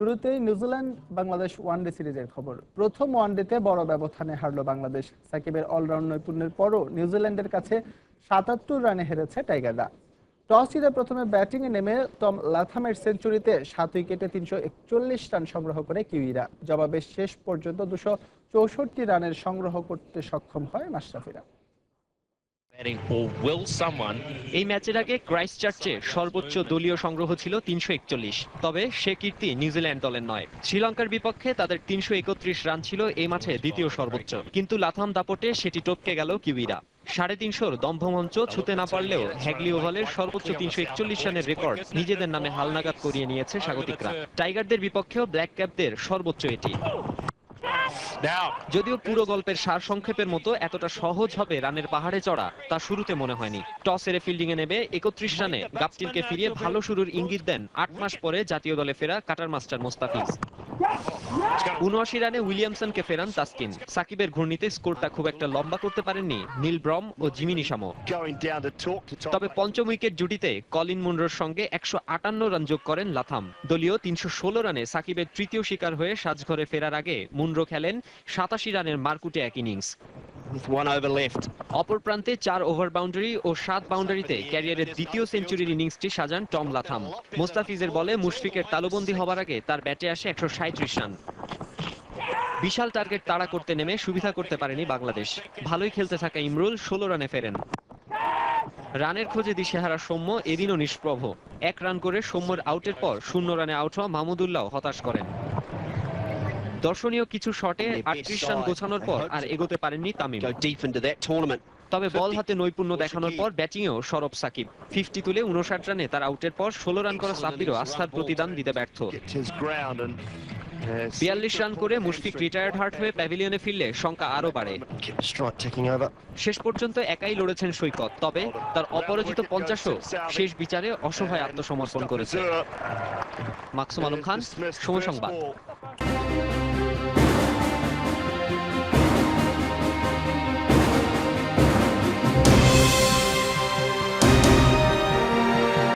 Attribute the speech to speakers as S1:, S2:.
S1: শুরুতেই New Zealand Bangladesh one day সিরিজের খবর। প্রথম ওয়ানডেতে বড় ব্যবধানে হারল বাংলাদেশ। সাকিবের অলরাউন্ড নৈপুণ্যের পরও নিউজিল্যান্ডের কাছে সাতাত্তর রানে হেরেছে টাইগাররা। টস জিতে প্রথমে ব্যাটিংয়ে নেমে টম লাথামের সেঞ্চুরিতে সাত উইকেটে তিনশো একচল্লিশ রান সংগ্রহ করে কিউইরা। জবাবে শেষ পর্যন্ত দুশো চৌষট্টি রানের সংগ্রহ করতে সক্ষম হয় মাশরাফিরা।
S2: এই ম্যাচের আগে ক্রাইস্ট চার্চে সর্বোচ্চ দলীয় সংগ্রহ ছিল তিনশো একচল্লিশ, তবে সে কীর্তি নিউজিল্যান্ড দলের নয়। শ্রীলঙ্কার বিপক্ষে তাদের তিনশো একত্রিশ রান ছিল এই মাঠে দ্বিতীয় সর্বোচ্চ, কিন্তু লাথাম দাপটে সেটি টপকে গেল কিউইরা। সাড়ে তিনশোর দম্ভমঞ্চ ছুতে না পারলেও হ্যাগলি ওভালের সর্বোচ্চ তিনশো একচল্লিশ রানের রেকর্ড নিজেদের নামে হালনাগাদ করিয়ে নিয়েছে স্বাগতিকরা। টাইগারদের বিপক্ষেও ব্ল্যাক ক্যাপদের সর্বোচ্চ এটি। যদিও পুরো গল্পের সার সংক্ষেপের মতো এতটা সহজ হবে রানের পাহাড়ে চড়া, তা শুরুতে মনে হয়নি। টস এর ফিল্ডিং এ নেবে একত্রিশ রানে গাপটিলকে ফিরিয়ে ভালো শুরুর ইঙ্গিত দেন আট মাস পরে জাতীয় দলে ফেরা কাটার মাস্টার মোস্তাফিজ। উনআশি রানে উইলিয়ামসনকে ফেরান তাসকিন। সাকিবের ঘূর্ণিতে স্কোরটা খুব একটা লম্বা করতে পারেননি নীল ব্রম ও জিমি নিশামো. তবে পঞ্চম উইকেট জুটিতে কলিন মুন্ডোর সঙ্গে একশো আটান্ন রান যোগ করেন লাথাম। দলীয় তিনশো ষোলো রানে সাকিবের তৃতীয় শিকার হয়ে সাজঘরে ফেরার আগে মুন্ড্রো খেলেন সাতাশি রানের মারকুটে এক ইনিংস।
S3: One over left.
S2: অপর প্রান্তে চার ওভার বাউন্ডারি ও সাত বাউন্ডারিতে ক্যারিয়ারের দ্বিতীয় সেঞ্চুরির ইনিংসটি সাজান টম লাথাম। মোস্তাফিজের বলে মুশফিকের তালুবন্দি হবার আগে তার ব্যাটে আসে একশো রান। বিশাল টার্গেট তাড়া করতে নেমে সুবিধা করতে পারেনি বাংলাদেশ। ভালোই খেলতে থাকা ইমরুল ষোলো রানে ফেরেন। রানের খোঁজে দিশেহারা সৌম্য, এদিনও নিষ্প্রভ। এক রান করে সৌম্যর আউটের পর শূন্য রানে আউট হওয়া মাহমুদুল্লাহ হতাশ করেন। দর্শনীয় কিছু শটে আটত্রিশ রান গোছানোর পর আর এগোতে পারেননি তামিম. তবে বল হাতে নৈপুণ্য দেখানোর পর ব্যাটিংয়েও সরব সাকিব। ফিফটি তুলে উনষাট রানে তার আউটের পর ষোলো রান করা সাব্বিরও আস্থার প্রতিদান দিতে ব্যর্থ। বিয়াল্লিশ রান করে মুশফিক রিটায়ার্ড হার্ট হয়ে প্যাভিলিয়নে ফিরলে সংখ্যা আরও বাড়ে. শেষ পর্যন্ত একাই লড়েছেন সৈকত তবে তার অপরাজিত পঞ্চাশও শেষ বিচারে অসহায় আত্মসমর্পণ করেছে। মাকসুম আলম খান সময় সংবাদ।